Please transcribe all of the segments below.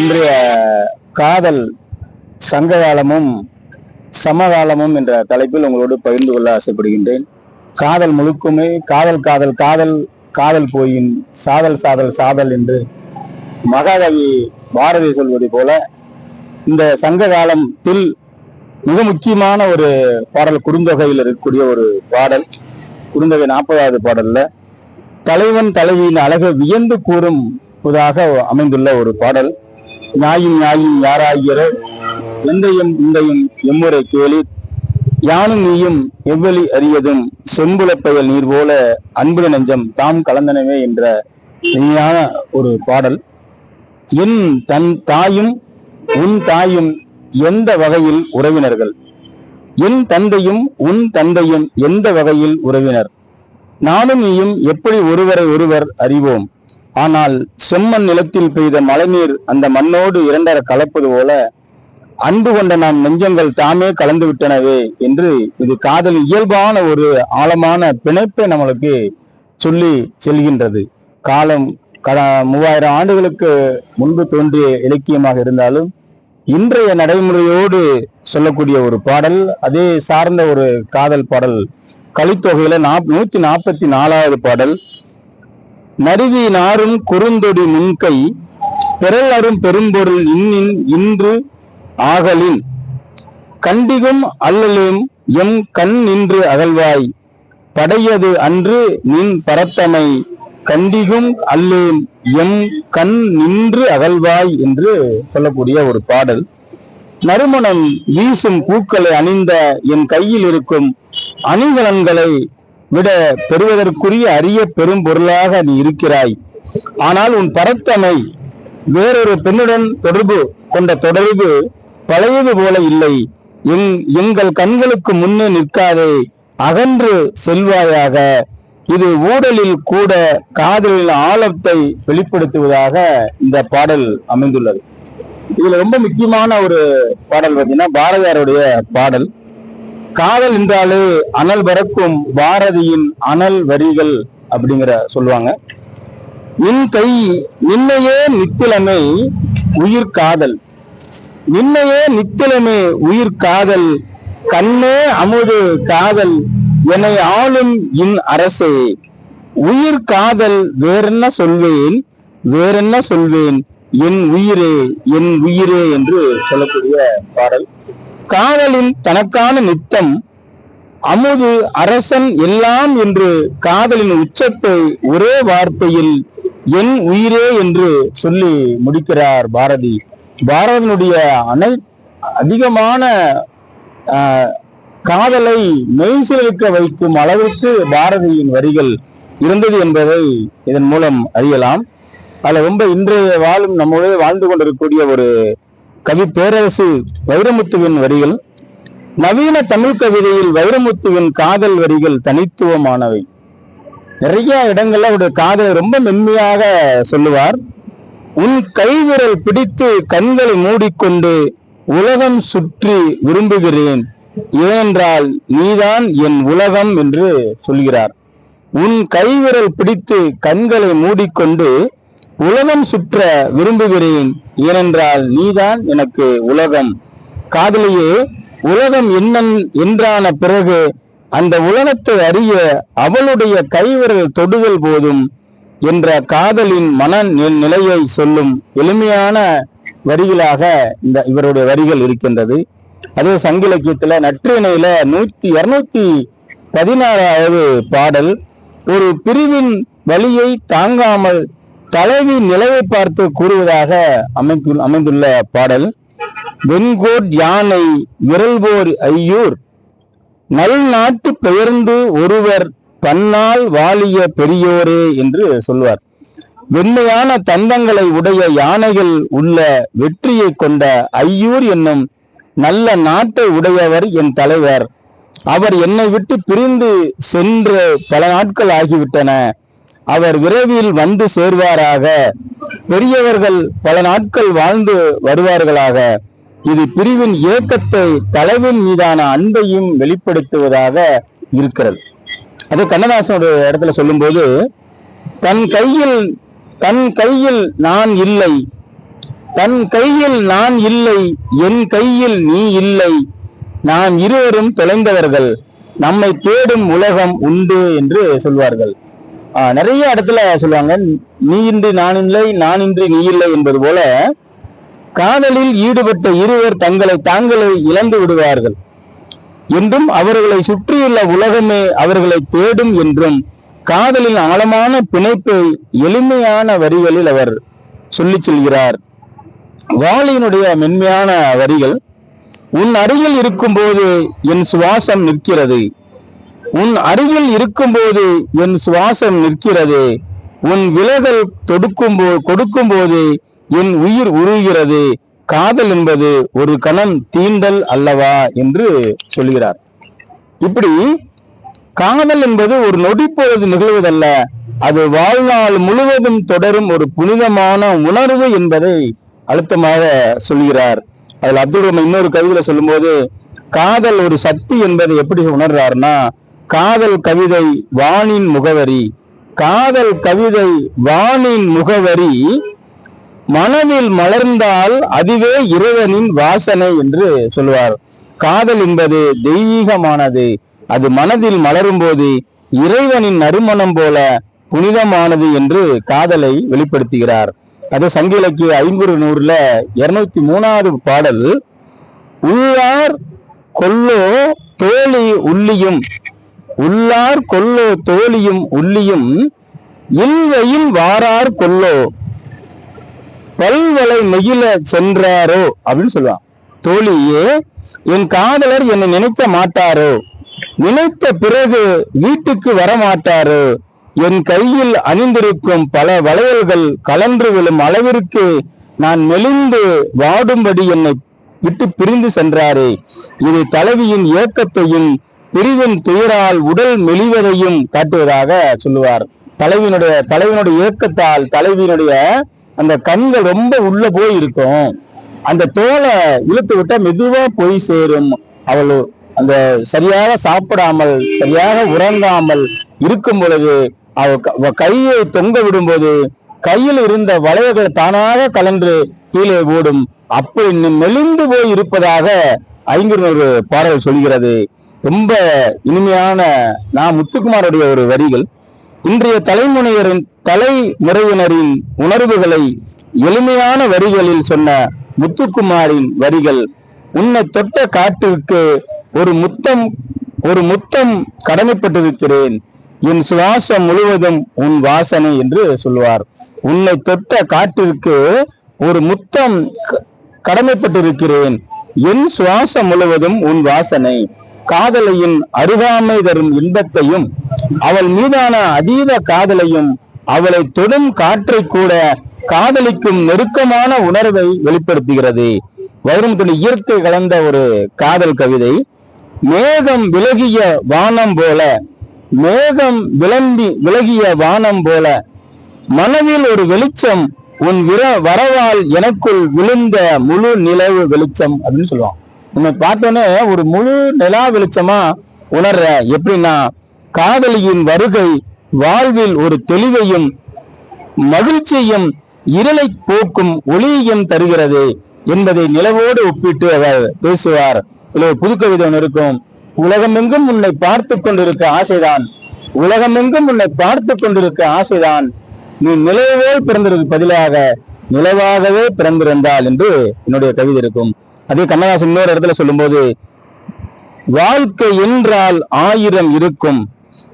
இன்றைய காதல் சங்ககாலமும் சமகாலமும் என்ற தலைப்பில் உங்களோடு பகிர்ந்து கொள்ள ஆசைப்படுகின்றேன். காதல் முழுக்குமே காதல் காதல் காதல் காதல் போயின் சாதல் சாதல் சாதல் என்று மகாகவி பாரதி சொல்வது போல இந்த சங்க காலத்தில் மிக முக்கியமான ஒரு பாடல் குறுந்தொகையில் இருக்கக்கூடிய ஒரு பாடல் குறுந்தொகை நாற்பதாவது பாடல்ல. தலைவன் தலைவியின் அழகை வியந்து கூறும் புதாக அமைந்துள்ள ஒரு பாடல். நாயும் நாயும் யாராகிற எந்தையும் இந்தையும் எம்முறை கேளி. யானும் நீயும் எவ்வளி அறியதும் செம்புலப்பயல் நீர் போல அன்புல நெஞ்சம் தாம் கலந்தனவே என்ற இனியான ஒரு பாடல். என் தன் தாயும் உன் தாயும் எந்த வகையில் உறவினர்கள்? என் தந்தையும் உன் தந்தையும் எந்த வகையில் உறவினர்? நானும் நீயும் எப்படி ஒருவரை ஒருவர் அறிவோம்? ஆனால் செம்மண் நிலத்தில் பெய்த மழைநீர் அந்த மண்ணோடு இரண்டர கலப்பது போல அன்பு கொண்ட நாம் நெஞ்சங்கள் தாமே கலந்து விட்டனவே என்று இது காதல் இயல்பான ஒரு ஆழமான பிணைப்பை நம்மளுக்கு சொல்லி செல்கின்றது. காலம் கட மூவாயிரம் ஆண்டுகளுக்கு முன்பு தோன்றிய இலக்கியமாக இருந்தாலும் இன்றைய நடைமுறையோடு சொல்லக்கூடிய ஒரு பாடல் அதே சார்ந்த ஒரு காதல் பாடல். கலித்தொகையில நாப் நூத்தி நாற்பத்தி நாலாவது பாடல் நறுவி நாரும் குறுந்தொடி முன்கை பிறல் அரும் பெரும்பொருள் இன்னின் இன்று ஆகலின். கண்டிகும் அல்லலும் எம் கண் நின்று அகழ்வாய் படையது அன்று நின் பரத்தமை. கண்டிகும் அல்லேம் எம் கண் நின்று அகழ்வாய் என்று சொல்லக்கூடிய ஒரு பாடல். நறுமணம் வீசும் பூக்களை அணிந்த என் கையில் இருக்கும் அணிகலன்களை விட பெறுவதற்குரிய அரிய பெரும் பொருளாக நீ இருக்கிறாய். ஆனால் உன் பரத்தமை வேறொரு பெண்ணுடன் தொடர்பு கொண்ட தொடர்பு பழையது போல இல்லை. எங் எங்கள் கண்களுக்கு முன்னே நிற்காதே அகன்று செல்வாயாக. இது ஊடலில் கூட காதலின் ஆழத்தை வெளிப்படுத்துவதாக இந்த பாடல் அமைந்துள்ளது. இதுல ரொம்ப முக்கியமான ஒரு பாடல் பார்த்தீங்கன்னா பாரதியாருடைய பாடல். காதல் என்றாலே அனல் பறக்கும் பாரதியின் அனல் வரிகள் அப்படிங்கிற சொல்லுவாங்க. நின் கை நின்னையே நித்திலமே உயிர் காதல். நின்னையே நித்திலமே உயிர் காதல். கண்ணே அமுது காதல். என்னை ஆளும் இன் அரசே. உயிர் காதல் வேறென்ன சொல்வேன்? வேறென்ன சொல்வேன்? என் உயிரே என் உயிரே என்று சொல்லக்கூடிய பாடல். காதலின் தனக்கான நித்தம் அமுது அரசன் எல்லாம் என்று காதலின் உச்சத்தை ஒரே வார்த்தையில் என் உயிரே என்று சொல்லி முடிக்கிறார் பாரதி. பாரதனுடைய அனை அதிகமான ஆஹ், காதலை மெய்சிலிருக்க வைக்கும் அளவிற்கு பாரதியின் வரிகள் இருந்தது என்பதை இதன் மூலம் அறியலாம். அதில் ரொம்ப இன்றைய வாழும் நம்முடைய வாழ்ந்து கொண்டிருக்கக்கூடிய ஒரு கவி பேரரசு வைரமுத்துவின் வரிகள் நவீன தமிழ் கவிதையில் வைரமுத்துவின் காதல் வரிகள் தனித்துவமானவை. நிறைய இடங்கள்ல அவருடைய காதலை ரொம்ப மென்மையாக சொல்லுவார். உன் கைவிரல் பிடித்து கண்களை மூடிக்கொண்டு உலகம் சுற்றி விரும்புகிறேன். ஏனென்றால் நீதான் என் உலகம் என்று சொல்கிறார். உன் கைவிரல் பிடித்து கண்களை மூடிக்கொண்டு உலகம் சுற்ற விரும்புகிறேன். ஏனென்றால் நீதான் எனக்கு உலகம். காதலியே உலகம் என்னன் என்றான பிறகு அந்த உலகத்தை அறிய அவளுடைய கைவிரல் தொடுதல் போதும் என்ற காதலின் மன நிலையை சொல்லும் எளிமையான வரிகளாக இந்த இவருடைய வரிகள் இருக்கின்றது. அதே சங்க இலக்கியத்துல நற்றிணையில நூத்தி இருநூத்தி பதினாறாவது பாடல் ஒரு பிரிவின் வழியை தாங்காமல் தலைவி நிலவை பார்த்து கூறுவதாக அமைத்து அமைந்துள்ள பாடல் வெண்கோட் யானை விரல்போர் ஐயூர் நல் நாட்டு பெயர்ந்து ஒருவர் பன்னால் வாழிய பெரியோரே என்று சொல்வார். வெண்மையான தந்தங்களை உடைய யானைகள் உள்ள வெற்றியை கொண்ட ஐயூர் என்னும் நல்ல நாட்டை உடையவர் என் தலைவர். அவர் என்னை விட்டு பிரிந்து சென்று பல நாட்கள் ஆகிவிட்டன. அவர் விரைவில் வந்து சேர்வாராக. பெரியவர்கள் பல நாட்கள் வாழ்ந்து வருவார்களாக. இது பிரிவின் ஏக்கத்தை தலைவின் மீதான அன்பையும் வெளிப்படுத்துவதாக இருக்கிறது. அது கண்ணதாசனுடைய இடத்துல சொல்லும்போது தன் கையில் தன் கையில் நான் இல்லை. தன் கையில் நான் இல்லை. என் கையில் நீ இல்லை. நாம் இருவரும் தொலைந்தவர்கள் நம்மை தேடும் உலகம் உண்டு என்று சொல்வார்கள். நிறைய இடத்துல சொல்லுவாங்க நீ இன்றி நான் இல்லை நான் இன்றி நீ இல்லை என்பது போல காதலில் ஈடுபட்ட இருவர் தங்களை தாங்களை இழந்து விடுவார்கள். என்றும் அவர்களை சுற்றியுள்ள உலகமே அவர்களை தேடும் என்றும் காதலின் ஆழமான பிணைப்பை எளிமையான வரிகளில் அவர் சொல்லிச் செல்கிறார். வாலியினுடைய மென்மையான வரிகள் உன் அருகில் இருக்கும்போது என் சுவாசம் நிற்கிறது. உன் அருகில் இருக்கும்போது என் சுவாசம் நிற்கிறது. உன் விலகல் தொடுக்கும் போ கொடுக்கும் போது என் உயிர் உருகிறது. காதல் என்பது ஒரு கணம் தீண்டல் அல்லவா என்று சொல்கிறார். இப்படி காதல் என்பது ஒரு நொடி பொழுது நிகழ்வதல்ல. அது வாழ்நாள் முழுவதும் தொடரும் ஒரு புனிதமான உணர்வு என்பதை அழுத்தமாக சொல்கிறார். அதில் அப்துல் இன்னொரு கவிதையில சொல்லும்போது காதல் ஒரு சக்தி என்பதை எப்படி உணர்றாருன்னா காதல் கவிதை வானின் முகவரி. காதல் கவிதை வானின் முகவரி. மனதில் மலர்ந்தால் அதுவே இறைவனின் வாசனை என்று சொல்லுவார் காதல் என்பது தெய்வீகமானது. அது மனதில் மலரும் போது இறைவனின் நறுமணம் போல புனிதமானது என்று காதலை வெளிப்படுத்துகிறார். அது சங்க இலக்கிய ஐம்பது நூறுல இருநூத்தி மூணாவது பாடல் உள்ளார் கொல்லோ தோழி உள்ளியும் உள்ளார் கொல்லோ தோழியும் உள்ளியும் இல்வையில் வாரார் கொல்லோ பல்வளை நெகிழ சென்றாரோ அப்படின்னு சொல்லுவான். தோழியே என் காதலர் என்னை நினைக்க மாட்டாரோ? நினைத்த பிறகு வீட்டுக்கு வர மாட்டாரோ என் கையில் அணிந்திருக்கும் பல வளையல்கள் கலன்று விழும் அளவிற்கு நான் மெலிந்து வாடும்படி என்னை விட்டு பிரிந்து சென்றாரே. இது தலைவியின் ஏக்கத்தையும் பிரிவின் துயரால் உடல் மெலிவதையும் காட்டுவதாக சொல்லுவார். தலைவியினுடைய தலைவியினுடைய ஏக்கத்தால் தலைவியினுடைய அந்த கண்கள் ரொம்ப உள்ள போய் இருக்கும் அந்த தோலை இழுத்து விட்டா மெதுவா போய் சேரும். அவள் அந்த சரியாக சாப்பிடாமல் சரியாக உறங்காமல் இருக்கும் பொழுது அவ கையை தொங்க விடும்போது கையில் இருந்த வளையல்கள் தானாக கலன்று கீழே ஓடும். அப்படி மெலிந்து போய் இருப்பதாக ஐங்குறுநூறு பாடல் சொல்கிறது. ரொம்ப இனிமையான நான் முத்துக்குமாருடைய ஒரு வரிகள். இன்றைய தலைமுறையரின் தலைமுறையினரின் உணர்வுகளை எளிமையான வரிகளில் சொன்ன முத்துக்குமாரின் வரிகள். உன்னை தொட்ட காட்டிற்கு ஒரு முத்தம் ஒரு முத்தம் கடமைப்பட்டிருக்கிறேன். என் சுவாசம் முழுவதும் உன் வாசனை என்று சொல்வார் உன்னை தொட்ட காட்டிற்கு ஒரு முத்தம் க- கடமைப்பட்டிருக்கிறேன். என் சுவாசம் முழுவதும் உன் வாசனை. காதலையின் அருகாமை தரும் இன்பத்தையும் அவள் மீதான அதீத காதலையும் அவளை தொடும் காற்றை கூட காதலிக்கும் நெருக்கமான உணர்வை வெளிப்படுத்துகிறது. வைரமுத்துடைய இயற்கை கலந்த ஒரு காதல் கவிதை. மேகம் விலகிய வானம் போல மேகம் விளம்பி விலகிய வானம் போல மனதில் ஒரு வெளிச்சம் உன் விர வரவால் எனக்குள் விழுந்த முழு நிலவு வெளிச்சம் அப்படின்னு சொல்லுவான் உன்னை பார்த்தோன்னே ஒரு முழு நிலா வெளிச்சமா உணர்ற. எப்படின்னா காதலியின் வருகை வாழ்வில் ஒரு தெளிவையும் மகிழ்ச்சியும் இருளை போக்கும் ஒளியையும் தருகிறது என்பதை நிலவோடு ஒப்பிட்டு அவர் பேசுவார். இதுல ஒரு புது ஒன்று இருக்கும். உலகமெங்கும் உன்னை பார்த்து கொண்டிருக்க ஆசைதான். உலகமெங்கும் உன்னை பார்த்து கொண்டிருக்க ஆசைதான். நீ நிலவோல் பிறந்திருக்கு பதிலாக நிலவாகவே பிறந்திருந்தால் என்று என்னுடைய கவிதை இருக்கும். அதே கண்ணதாசன் இன்னொரு இடத்துல சொல்லும்போது வாழ்க்கை என்றால் ஆயிரம் இருக்கும்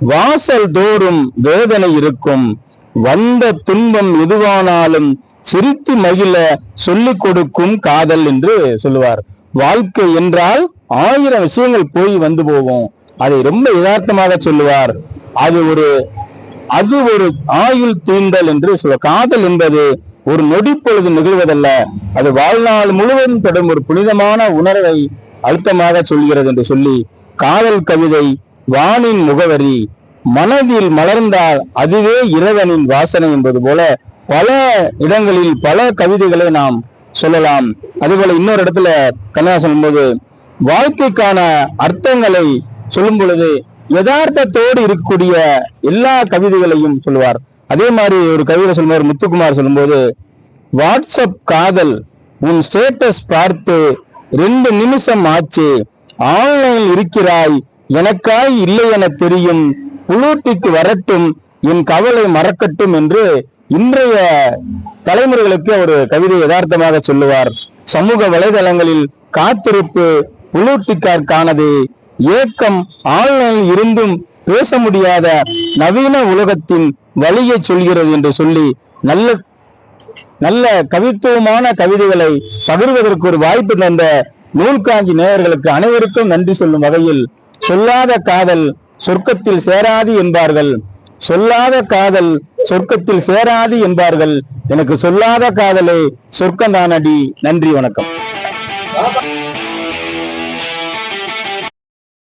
வாசல் தோறும் வேதனை இருக்கும் வந்த துன்பம் எதுவானாலும் சிரித்து மகிழ சொல்லிக் கொடுக்கும் காதல் என்று சொல்லுவார். வாழ்க்கை என்றால் ஆயிரம் விஷயங்கள் போய் வந்து போகும் அதை ரொம்ப யதார்த்தமாக சொல்லுவார். அது ஒரு அது ஒரு ஆயுள் தீண்டல் என்று சொல்ல காதல் என்பது ஒரு நொடி பொழுது நிகழ்வதல்ல. அது வாழ்நாள் முழுவதும் தொடரும் ஒரு புனிதமான உணர்வை அழுத்தமாக சொல்கிறது என்று சொல்லி காதல் கவிதை வானின் முகவரி மனதில் மலர்ந்தால் அதுவே இறைவனின் வாசனை என்பது போல பல இடங்களில் பல கவிதைகளை நாம் சொல்லலாம். அதுபோல இன்னொரு இடத்துல கண்ணா சொல்லும்போது வாழ்க்கைக்கான அர்த்தங்களை சொல்லும் பொழுது யதார்த்தத்தோடு இருக்கக்கூடிய எல்லா கவிதைகளையும் சொல்லுவார் அதே மாதிரி ஒரு கவிதை சொல்லுவார் முத்துக்குமார் சொல்லும்போது வாட்ஸ்அப் காதல் உன் ஸ்டேட்டஸ் பார்த்து ரெண்டு நிமிஷம் ஆச்சு. ஆன்லைனில் இருக்கிறாய் எனக்காய் இல்லை என தெரியும். புளூட்டிக்கு வரட்டும் என் கவலை மறக்கட்டும் என்று இன்றைய தலைமுறைகளுக்கு ஒரு கவிதை யதார்த்தமாக சொல்லுவார். சமூக வலைதளங்களில் காத்திருப்பு புளூட்டிக்கார்கானது ஏக்கம் ஆன்லைனில் இருந்தும் பேச முடியாத நவீன உலகத்தின் வழியை சொல்கிறது என்று சொல்லி நல்ல நல்ல கவித்துவமான கவிதைகளை பகிர்வதற்கு ஒரு வாய்ப்பு தந்த நூல்காஞ்சி நேயர்களுக்கு அனைவருக்கும் நன்றி சொல்லும் வகையில் சொல்லாத காதல் சொர்க்கத்தில் சேராது என்பார்கள். சொல்லாத காதல் சொர்க்கத்தில் சேராது என்பார்கள். எனக்கு சொல்லாத காதலே சொர்க்கந்தானடி. நன்றி வணக்கம்.